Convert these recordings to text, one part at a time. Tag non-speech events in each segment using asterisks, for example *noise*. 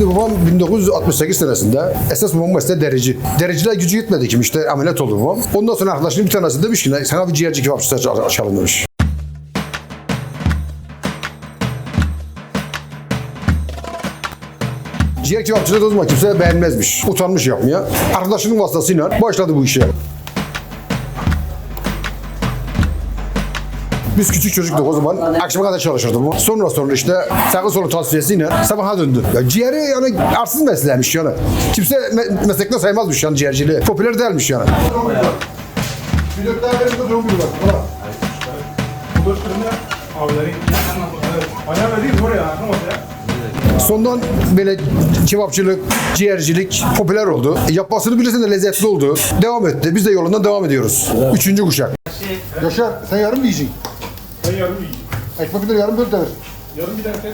Şimdi babam 1968 senesinde esas babam mesleği derici. Dericiler gücü yetmedi ki işte ameliyat oldu babam. Ondan sonra arkadaşının bir tanesi demiş ki sana bir ciğerci kebapçısı açalım demiş. Ciğer kebapçılığı da o zaman kimse beğenmezmiş. Utanmış yapmaya. Arkadaşının vasıtasıyla başladı bu işe. Biz küçük çocuktuk o zaman. Akşama kadar çalışırdım. Sonra sonra işte sakın solu tasfiyesiyle sabaha döndü. Ya ciğeri yani arsız mesleğiymiş yani. Kimse me- meslekte saymazmış yani ciğerciliği. Popüler değilmiş yani. Sondan böyle kebapçılık, ciğercilik popüler oldu. Yapmasını bilirsen de lezzetli oldu. Devam etti. Biz de yolundan devam ediyoruz. Üçüncü kuşak. Yaşar sen yarım mı yiyeceksin? Ben yarım yiyeyim. Ekmek bir yarım böl devir. Yarım bir dakika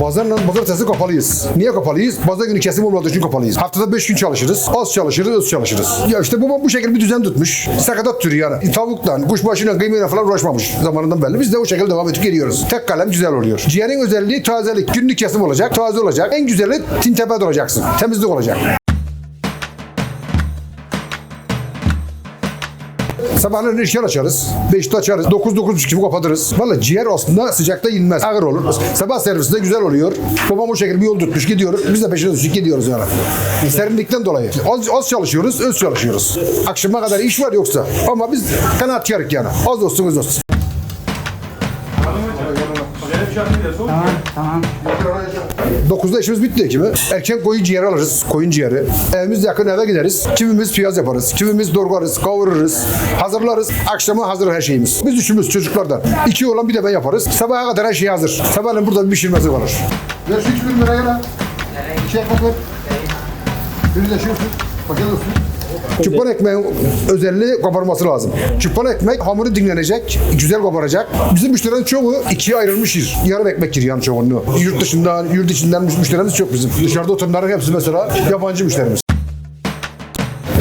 Pazarla pazartesi kapalıyız. Niye kapalıyız? Pazar günü kesim olmadığı için kapalıyız. Haftada 5 gün çalışırız. Az çalışırız, öz çalışırız. Ya işte babam bu şekilde bir düzen tutmuş. Sakatat türü yani. Tavuktan, kuşbaşıyla, kıymayla falan uğraşmamış zamanından belli. Biz de o şekilde devam edip geliyoruz. Tek kalem güzel oluyor. Ciğerin özelliği tazelik. Günlük kesim olacak, taze olacak. En güzeli tintebed olacaksın. Temizlik olacak. Sabahları erken açarız. 5'te açarız. 9-9.30 gibi kapatırız. Valla ciğer aslında sıcakta inmez. Ağır olur. Sabah servisi de güzel oluyor. Babam o şekilde bir yol tutmuş gidiyor. Biz de peşine düşüp gidiyoruz yani. Serinlikten dolayı. Az, az çalışıyoruz, öz çalışıyoruz. Akşama kadar iş var yoksa. Ama biz kanaatkarık yani. Az olsun öz olsun. Tamam. Tamam. 9'da işimiz bitti kimi. Erken koyun ciğeri alırız. Koyun ciğeri. Evimiz yakın eve gideriz. Kimimiz piyaz yaparız. Kimimiz dorgarız, kavururuz. Hazırlarız. Akşama hazır her şeyimiz. Biz üçümüz çocuklardan. İki olan bir de ben yaparız. Sabaha kadar her şey hazır. Sabahleyin burada bir pişirmesi kalır. Ver şu iki bin liraya lan. Ekmek ver. Biri de şey Çıpan ekmeğin özelliği kabarması lazım. Çıpan ekmek hamuru dinlenecek, güzel kabaracak. Bizim müşterilerin çoğu ikiye ayrılmışız. Yarım ekmek giriyor yani çoğunluğu. Yurt dışından, yurt içinden müşterimiz çok bizim. Dışarıda oturanların hepsi mesela yabancı müşterimiz.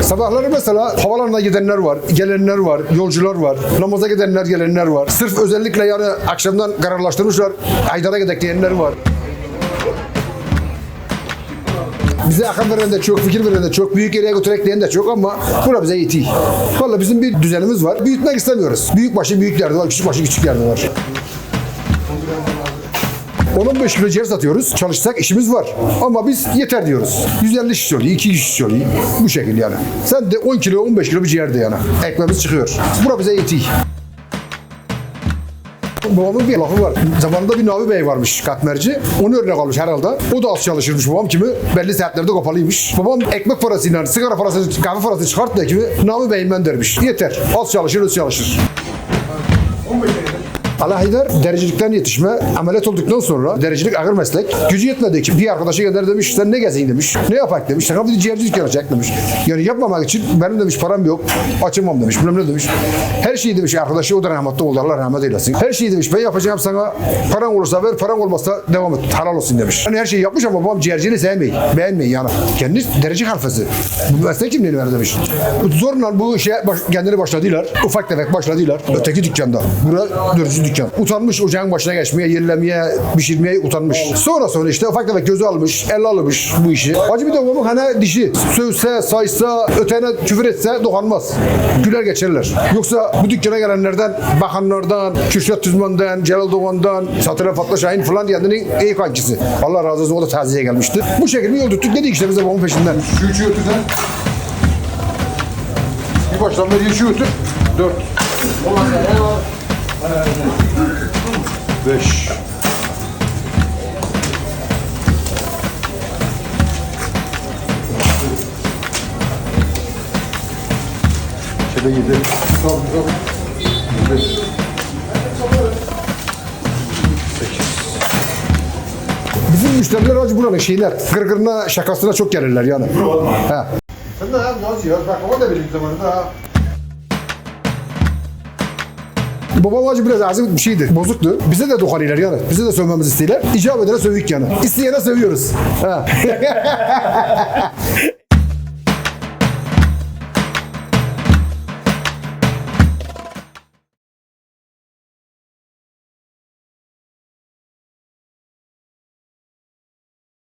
Sabahları mesela havalarına gidenler var, gelenler var, yolcular var, namaza gidenler, gelenler var. Sırf özellikle yani akşamdan kararlaştırmışlar, Aydar'a gidek diyenler var. Bize akıl veren de çok, fikir veren de çok, büyük yere götürek diyen de çok ama bura bize yetiyor. Valla bizim bir düzenimiz var. Büyütmek istemiyoruz. Büyük başı büyük yerde var, küçük başı küçük yerde var. 10-15 kilo ciğer satıyoruz. Çalışsak işimiz var. Ama biz yeter diyoruz. 150 şiş oluyor, 2 şiş oluyor. Bu şekilde yani. Sen de 10 kilo, 15 kilo bir ciğer de yani. Ekmeğimiz çıkıyor. Bura bize yetiyor. Babamın bir lafı var. Zamanında bir Navi Bey varmış katmerci. Onu örnek almış herhalde. O da az çalışırmış babam kimi. Belli saatlerde kapalıymış. Babam ekmek parasıyla, sigara parası, kahve parası çıkart da kimi Navi Bey'im ben dermiş. Yeter. Az çalışır, az çalışır. 15 Alahider dericilikten yetişme. Ameliyat olduktan sonra dericilik ağır meslek. Gücü yetmediği için bir arkadaşı gönder demiş sen ne gezeyim demiş. Ne yapak demiş. Sakın bir ciğercilik yapacak demiş. Yani yapmamak için benim demiş param yok. Açamam demiş. Bilmem ne demiş. Her şeyi demiş arkadaşı o da rahmetli oldu. Allah rahmet eylesin. Her şeyi demiş ben yapacağım sana. Paran olursa ver. Paran olmazsa devam et. Halal olsun demiş. Yani her şeyi yapmış ama babam ciğerciliği sevmeyi. Beğenmeyi yani. Kendi derece harfesi. Bu meslek kimliğini ver demiş. Zorla bu işe baş, kendini başladılar. Ufak tefek başladılar. Öteki dükkanda. Bura dördüncü Utanmış ocağın başına geçmeye, yerlemeye, pişirmeye utanmış. Sonra sonra işte ufak tefek gözü almış, el almış bu işi. Acı bir de babam hani dişi. Sövse, saysa, ötene küfür etse dokanmaz. Güler geçerler. Yoksa bu dükkana gelenlerden, bakanlardan, Kürşat Tüzman'dan, Celal Doğan'dan, Satıra Fatma Şahin falan kendinin iyi kankisi. Allah razı olsun o da taziye gelmişti. Bu şekilde yol tuttuk dedik işte bize babamın peşinden. Şu üçü ötüden. Bir baştan beri şu ötür. Dört. Beş. Şöyle yedi. Tamam, tamam. Yedi. Bizim müşteriler acı buranın şeyler. Gırgırına, şakasına çok gelirler yani. Ha. Sen de ha, nasıl ya? Bak o da benim zamanında ha. Babam acı biraz ağzı bir şeydi, bozuktu. Bize de dokanıyorlar yani. Bize de sövmemizi istiyorlar. İcap edene sövük yani. İsteyene sövüyoruz. Ha. *laughs*